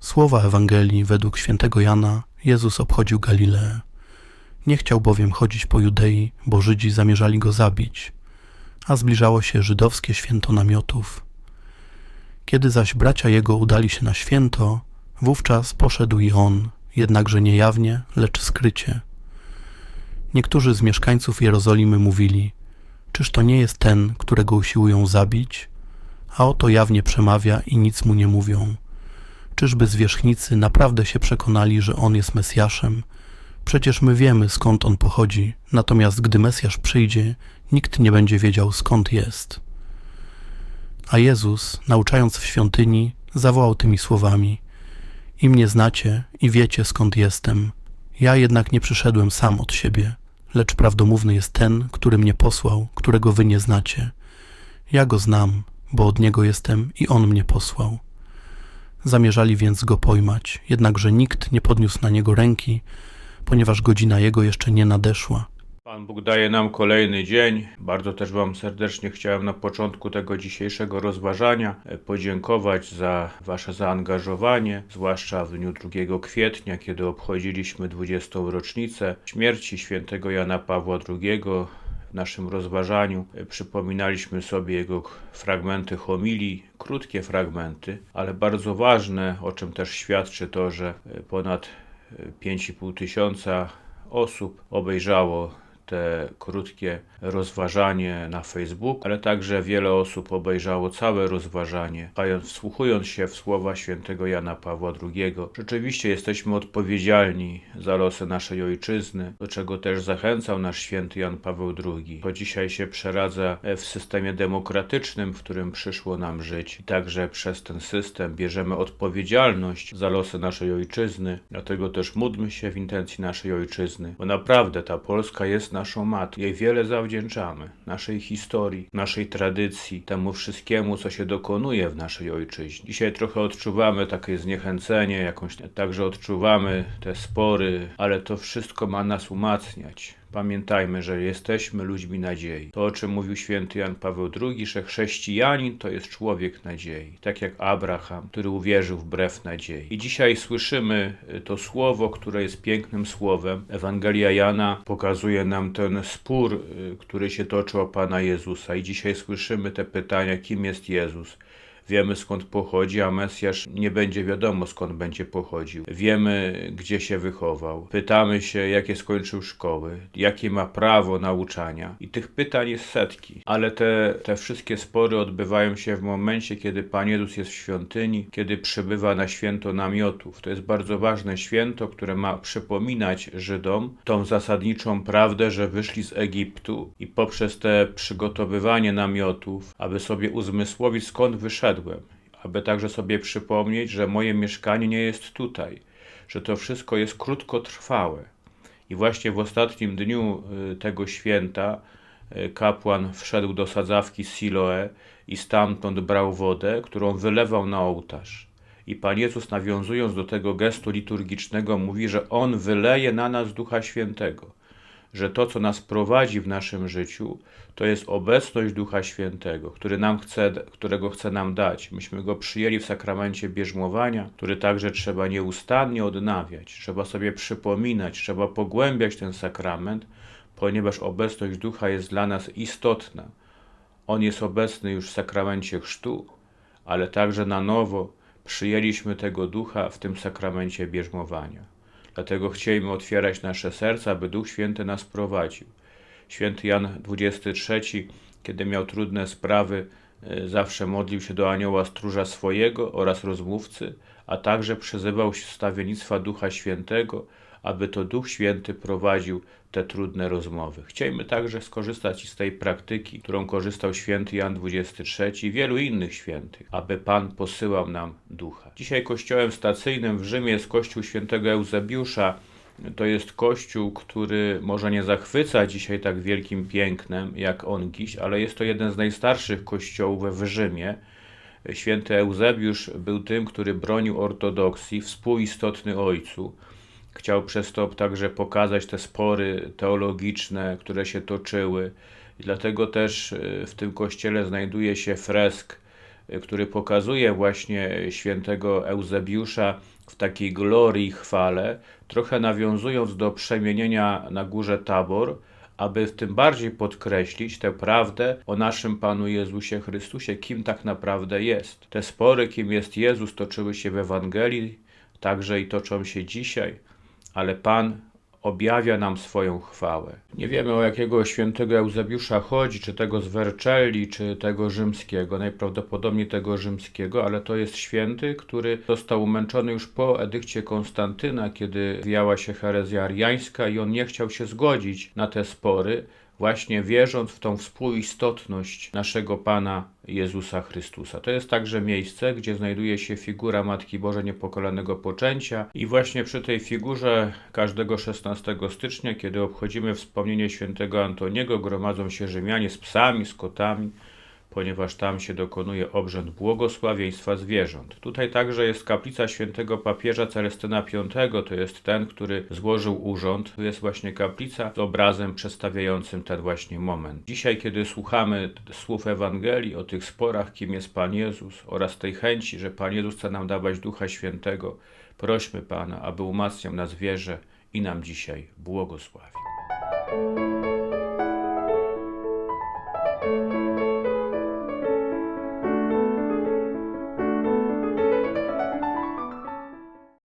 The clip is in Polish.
Słowa Ewangelii według świętego Jana Jezus obchodził Galileę. Nie chciał bowiem chodzić po Judei, bo Żydzi zamierzali go zabić, a zbliżało się żydowskie święto namiotów. Kiedy zaś bracia jego udali się na święto, wówczas poszedł i on, jednakże nie jawnie, lecz skrycie. Niektórzy z mieszkańców Jerozolimy mówili, czyż to nie jest ten, którego usiłują zabić? A oto jawnie przemawia i nic mu nie mówią. Czyżby zwierzchnicy naprawdę się przekonali, że on jest Mesjaszem? Przecież my wiemy, skąd on pochodzi, natomiast gdy Mesjasz przyjdzie, nikt nie będzie wiedział, skąd jest. A Jezus, nauczając w świątyni, zawołał tymi słowami: I mnie znacie, i wiecie, skąd jestem. Ja jednak nie przyszedłem sam od siebie, lecz prawdomówny jest ten, który mnie posłał, którego wy nie znacie. Ja go znam, bo od niego jestem i on mnie posłał. Zamierzali więc go pojmać, jednakże nikt nie podniósł na niego ręki, ponieważ godzina jego jeszcze nie nadeszła. Pan Bóg daje nam kolejny dzień. Bardzo też Wam serdecznie chciałem na początku tego dzisiejszego rozważania e, podziękować za Wasze zaangażowanie, zwłaszcza w dniu 2 kwietnia, kiedy obchodziliśmy 20. rocznicę śmierci świętego Jana Pawła II. W naszym rozważaniu e, przypominaliśmy sobie jego fragmenty homilii, krótkie fragmenty, ale bardzo ważne, o czym też świadczy to, że e, ponad e, 5,5 tysiąca osób obejrzało te krótkie rozważanie na Facebooku, ale także wiele osób obejrzało całe rozważanie, wsłuchując się w słowa świętego Jana Pawła II. Rzeczywiście jesteśmy odpowiedzialni za losy naszej ojczyzny, do czego też zachęcał nasz święty Jan Paweł II. To dzisiaj się przeradza w systemie demokratycznym, w którym przyszło nam żyć. I także przez ten system bierzemy odpowiedzialność za losy naszej ojczyzny. Dlatego też módlmy się w intencji naszej ojczyzny, bo naprawdę ta Polska jest naszą matką. Jej wiele zawdzięczamy. Naszej historii, naszej tradycji, temu wszystkiemu, co się dokonuje w naszej ojczyźnie. Dzisiaj trochę odczuwamy takie zniechęcenie, jakąś także odczuwamy te spory, ale to wszystko ma nas umacniać. Pamiętajmy, że jesteśmy ludźmi nadziei. To, o czym mówił święty Jan Paweł II, że chrześcijanin to jest człowiek nadziei. Tak jak Abraham, który uwierzył wbrew nadziei. I dzisiaj słyszymy y, to słowo, które jest pięknym słowem. Ewangelia Jana pokazuje nam ten spór, y, który się toczy o Pana Jezusa. I dzisiaj słyszymy te pytania, kim jest Jezus. Wiemy skąd pochodzi, a Mesjasz nie będzie wiadomo skąd będzie pochodził. Wiemy gdzie się wychował. Pytamy się jakie skończył szkoły, jakie ma prawo nauczania. I tych pytań jest setki. Ale te, te wszystkie spory odbywają się w momencie, kiedy Pan Jezus jest w świątyni, kiedy przybywa na święto namiotów. To jest bardzo ważne święto, które ma przypominać Żydom tą zasadniczą prawdę, że wyszli z Egiptu i poprzez te przygotowywanie namiotów, aby sobie uzmysłowić skąd aby także sobie przypomnieć, że moje mieszkanie nie jest tutaj, że to wszystko jest krótkotrwałe. I właśnie w ostatnim dniu y, tego święta y, kapłan wszedł do sadzawki Siloe i stamtąd brał wodę, którą wylewał na ołtarz. I Pan Jezus, nawiązując do tego gestu liturgicznego, mówi, że On wyleje na nas Ducha Świętego że to, co nas prowadzi w naszym życiu, to jest obecność Ducha Świętego, który nam chce, którego chce nam dać. Myśmy go przyjęli w sakramencie bierzmowania, który także trzeba nieustannie odnawiać, trzeba sobie przypominać, trzeba pogłębiać ten sakrament, ponieważ obecność Ducha jest dla nas istotna. On jest obecny już w sakramencie chrztu, ale także na nowo przyjęliśmy tego Ducha w tym sakramencie bierzmowania. Dlatego chcielibyśmy otwierać nasze serca, aby Duch Święty nas prowadził. Święty Jan XXIII, kiedy miał trudne sprawy, y, zawsze modlił się do anioła stróża swojego oraz rozmówcy, a także przyzywał się stawiennictwa Ducha Świętego, aby to Duch Święty prowadził te trudne rozmowy. Chcielibyśmy także skorzystać z tej praktyki, którą korzystał święty Jan XXIII i wielu innych świętych, aby Pan posyłał nam Ducha. Dzisiaj kościołem stacyjnym w Rzymie jest kościół świętego Eusebiusza. To jest kościół, który może nie zachwyca dzisiaj tak wielkim pięknem jak on dziś, ale jest to jeden z najstarszych kościołów w Rzymie. Święty Eusebiusz był tym, który bronił ortodoksji, współistotny ojcu. Chciał przez to także pokazać te spory teologiczne, które się toczyły. I dlatego też y, w tym kościele znajduje się fresk, y, który pokazuje właśnie świętego Eusebiusza w takiej glorii chwale, trochę nawiązując do przemienienia na górze Tabor, aby w tym bardziej podkreślić tę prawdę o naszym Panu Jezusie Chrystusie, kim tak naprawdę jest. Te spory, kim jest Jezus, toczyły się w Ewangelii, także i toczą się dzisiaj, ale Pan objawia nam swoją chwałę. Nie wiemy o jakiego świętego Eusebiusza chodzi, czy tego z Vercelli, czy tego rzymskiego, najprawdopodobniej tego rzymskiego, ale to jest święty, który został umęczony już po edykcie Konstantyna, kiedy wijała się herezja ariańska i on nie chciał się zgodzić na te spory, właśnie wierząc w tą współistotność naszego Pana Jezusa Chrystusa. To jest także miejsce, gdzie znajduje się figura Matki Bożej Niepokolanego Poczęcia i właśnie przy tej figurze każdego 16 stycznia, kiedy obchodzimy wspomnienie świętego Antoniego, gromadzą się Rzymianie z psami, z kotami, ponieważ tam się dokonuje obrzęd błogosławieństwa zwierząt. Tutaj także jest kaplica świętego papieża Celestyna V, to jest ten, który złożył urząd. Tu jest właśnie kaplica z obrazem przedstawiającym ten właśnie moment. Dzisiaj, kiedy słuchamy słów Ewangelii o tych sporach, kim jest Pan Jezus oraz tej chęci, że Pan Jezus chce nam dawać Ducha Świętego, prośmy Pana, aby umacniał nas wierze i nam dzisiaj błogosławił.